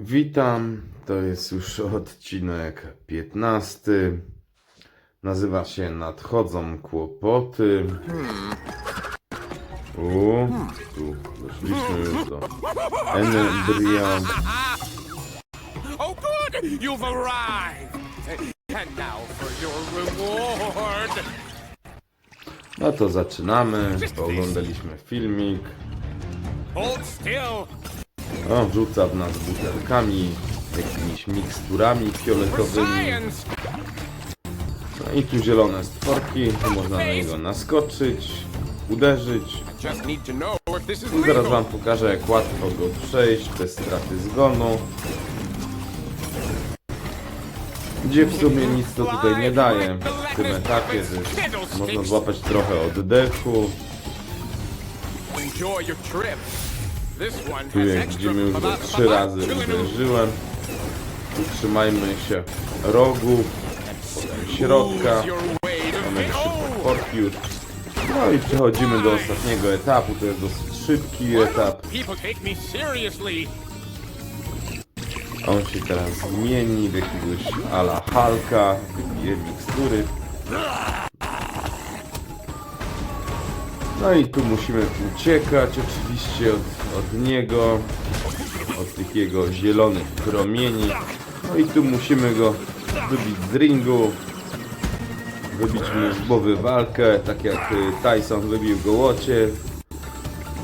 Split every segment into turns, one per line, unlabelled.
Witam, to jest już odcinek 15. Nazywa się Nadchodzą kłopoty. U, tu doszliśmy już do Enebria.
Oh, good! You've arrived! And now for your reward!
No to zaczynamy. Oglądaliśmy filmik.
Hold still!
O, rzuca w nas butelkami, jakimiś miksturami fioletowymi. No i tu zielone stworki, tu można na niego naskoczyć, uderzyć. I zaraz wam pokażę jak łatwo go przejść bez straty zgonu. Gdzie w sumie nic to tutaj nie daje w tym etapie, że można złapać trochę oddechu.
Enjoy your trip.
Tu jak widzimy już go trzy razy uderzyłem. Trzymajmy się rogu, potem środka. Mamy trzy potworki już. No i przechodzimy do ostatniego etapu, to jest dosyć szybki etap. On się teraz zmieni w jakiegoś ala Halka, wypije mikstury. No i tu musimy uciekać oczywiście od, od niego, od tych jego zielonych promieni. No i tu musimy go wybić z ringu, wybić mu głowy walkę, tak jak y, Tyson wybił go łocie.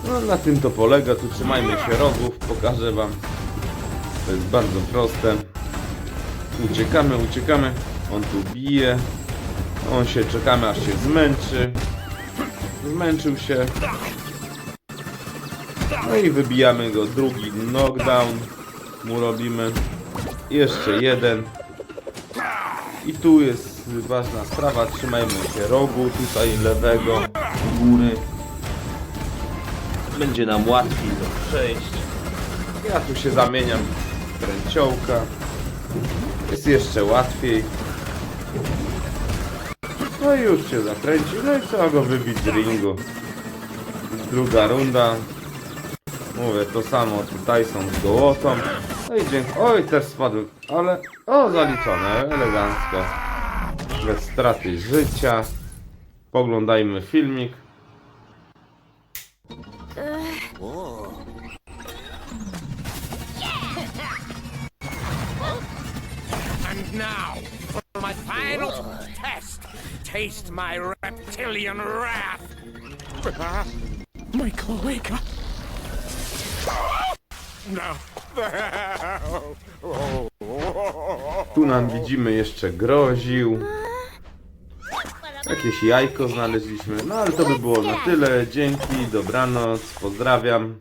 No na tym to polega, tu trzymajmy się rogów, pokażę wam. To jest bardzo proste. Uciekamy, uciekamy. On tu bije. On się czekamy aż się zmęczy. Zmęczył się. No i wybijamy go. Drugi knockdown mu robimy. Jeszcze jeden. I tu jest ważna sprawa. Trzymajmy się rogu tutaj lewego, góry. Będzie nam łatwiej to przejść. Ja tu się zamieniam w kręciołka. Jest jeszcze łatwiej. No i już się zakręci. No i trzeba go wybić z ringu. Druga runda. Mówię to samo tutaj są z gołotą. No i dzięki. Oj, też spadł. Ale. O, zaliczone. Elegancko. Bez straty życia. Poglądajmy filmik.
My final test, taste my reptilian wrath. Ah, my cloaca. No.
Tu nam widzimy jeszcze groził. Jakieś jajko znaleźliśmy. No ale to by było na tyle. Dzięki, dobranoc, pozdrawiam.